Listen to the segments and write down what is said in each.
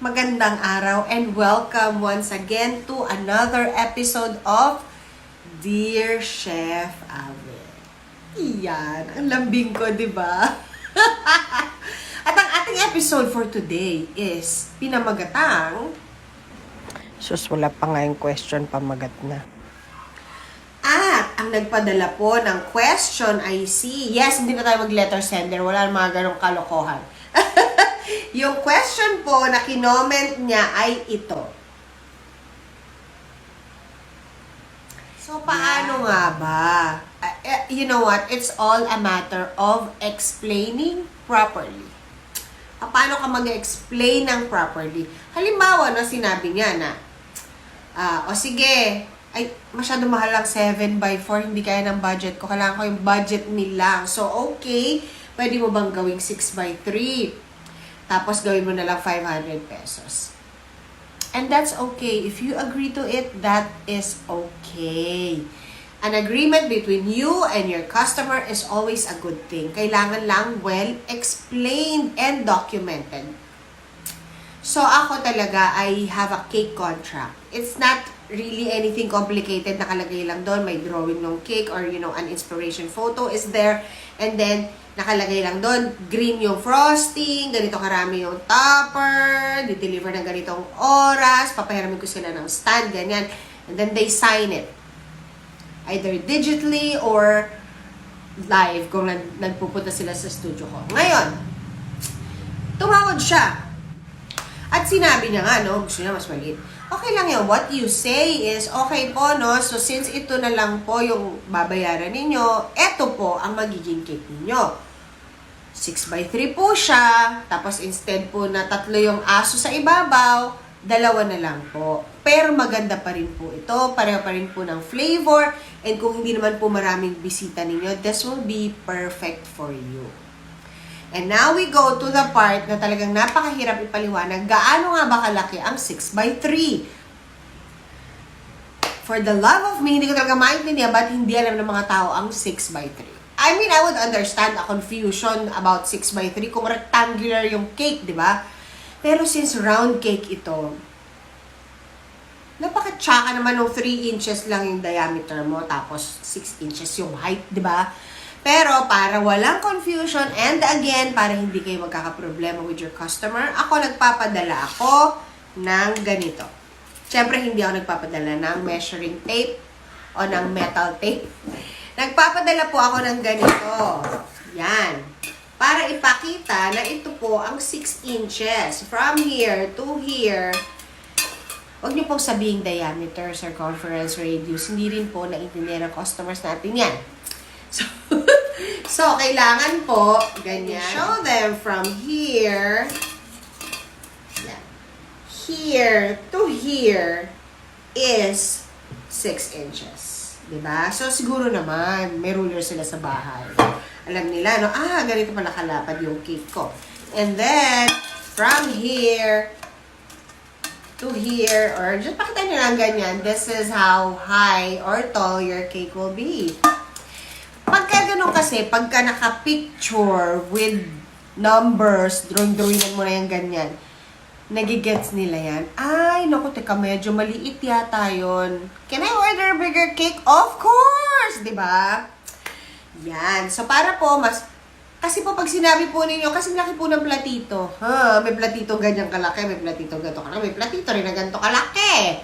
magandang araw and welcome once again to another episode of Dear Chef Ave. Iyan, ang lambing ko, di ba? At ang ating episode for today is pinamagatang Sus, wala pa nga yung question, pamagat na. At ang nagpadala po ng question ay si, yes, hindi na tayo mag-letter sender, wala mga ganong kalokohan. Yung question po na kinoment niya ay ito. So, paano nga ba? Uh, you know what? It's all a matter of explaining properly. Ah, Paano ka mag-explain ng properly? Halimbawa, no, sinabi niya na, ah, o sige, ay, masyado mahal lang 7 by 4, hindi kaya ng budget ko. Kailangan ko yung budget meal lang. So, okay, pwede mo bang gawing 6 by 3? Tapos, gawin mo na lang 500 pesos. And that's okay. If you agree to it, that is okay. An agreement between you and your customer is always a good thing. Kailangan lang well explained and documented. So ako talaga, I have a cake contract. It's not really anything complicated. Nakalagay lang doon, may drawing ng cake or you know, an inspiration photo is there. And then, nakalagay lang doon, green yung frosting, ganito karami yung topper, di-deliver ng ganitong oras, papahiramin ko sila ng stand, ganyan. And then they sign it. Either digitally or live kung nag- nagpupunta sila sa studio ko. Ngayon, tumawag siya. At sinabi niya nga, no, gusto niya mas maliit. Okay lang yan. What you say is, okay po, no, so since ito na lang po yung babayaran ninyo, eto po ang magiging cake ninyo. 6 by 3 po siya, tapos instead po na tatlo yung aso sa ibabaw, dalawa na lang po. Pero maganda pa rin po ito, pareho pa rin po ng flavor, and kung hindi naman po maraming bisita ninyo, this will be perfect for you. And now we go to the part na talagang napakahirap ipaliwanag. Gaano nga ba kalaki ang 6 by 3 For the love of me, hindi ko talaga maintindihan ba't hindi alam ng mga tao ang 6 by 3 I mean, I would understand a confusion about 6 by 3 kung rectangular yung cake, di ba? Pero since round cake ito, napaka-tsaka naman ng 3 inches lang yung diameter mo, tapos 6 inches yung height, di ba? Pero para walang confusion and again, para hindi kayo magkakaproblema with your customer, ako nagpapadala ako ng ganito. Siyempre, hindi ako nagpapadala ng measuring tape o ng metal tape. Nagpapadala po ako ng ganito. Yan. Para ipakita na ito po ang 6 inches. From here to here, Huwag niyo pong sabihin diameter, circumference, radius. Hindi rin po naintindihan ng customers natin yan. So, kailangan po, ganyan. Show them from here, yan. here to here is 6 inches. Diba? So, siguro naman, may ruler sila sa bahay. Alam nila, no? Ah, ganito pala kalapad yung cake ko. And then, from here to here, or just pakita nyo lang ganyan, this is how high or tall your cake will be. Ganun kasi, pagka naka-picture with numbers, drawing-drawingan mo na yung ganyan, nagigets nila yan. Ay, naku, teka, medyo maliit yata yun. Can I order bigger cake? Of course! Ba? Yan. So, para po, mas... Kasi po, pag sinabi po ninyo, kasi laki po ng platito. Ha, may platito ganyan kalaki, may platito ganito kalaki, may platito rin na ganito kalaki.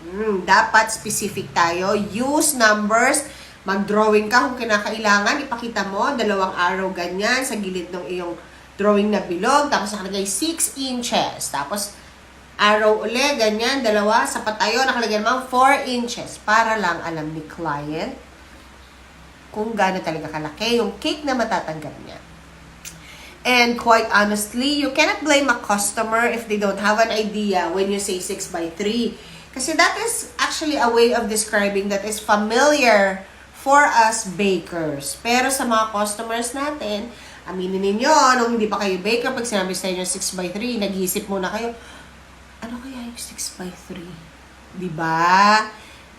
Hmm, dapat specific tayo. Use numbers. Mag-drawing ka kung kinakailangan. Ipakita mo, dalawang arrow ganyan sa gilid ng iyong drawing na bilog. Tapos nakalagay 6 inches. Tapos arrow uli, ganyan, dalawa. Sa patayo, nakalagay naman 4 inches. Para lang alam ni client kung gaano talaga kalaki yung cake na matatanggap niya. And quite honestly, you cannot blame a customer if they don't have an idea when you say 6 by 3. Kasi that is actually a way of describing that is familiar for us bakers. Pero sa mga customers natin, aminin ninyo, nung hindi pa kayo baker, pag sinabi sa inyo 6 by 3, nag-iisip muna kayo, ano kaya yung 6 by 3? Diba?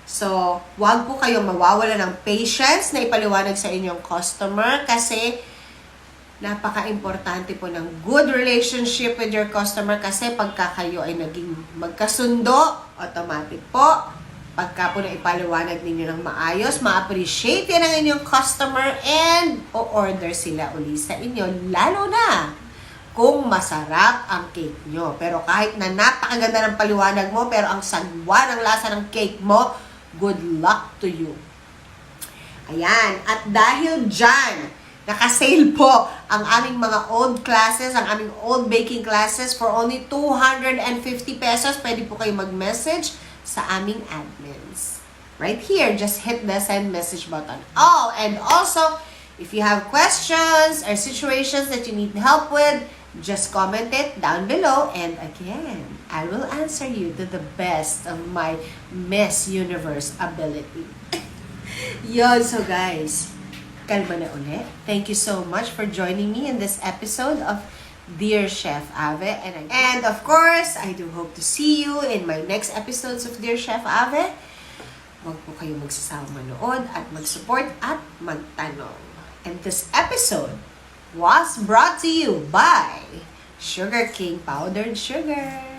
So, wag po kayong mawawala ng patience na ipaliwanag sa inyong customer kasi Napaka-importante po ng good relationship with your customer kasi pagka kayo ay naging magkasundo, automatic po, pagka po na ipaliwanag ninyo ng maayos, ma-appreciate yan ng inyong customer and o-order sila uli sa inyo. Lalo na kung masarap ang cake nyo. Pero kahit na napakaganda ng paliwanag mo, pero ang sagwa ng lasa ng cake mo, good luck to you. Ayan. At dahil dyan, nakasale po ang aming mga old classes, ang aming old baking classes for only 250 pesos. Pwede po kayo mag-message sa aming admins. Right here, just hit the send message button. Oh, and also, if you have questions or situations that you need help with, just comment it down below and again, I will answer you to the best of my Miss Universe ability. Yun, so guys, kalma na ulit. Thank you so much for joining me in this episode of Dear Chef Ave. And, and of course, I do hope to see you in my next episodes of Dear Chef Ave. Huwag po kayo magsasawang manood at mag-support at magtanong. And this episode was brought to you by Sugar King Powdered Sugar.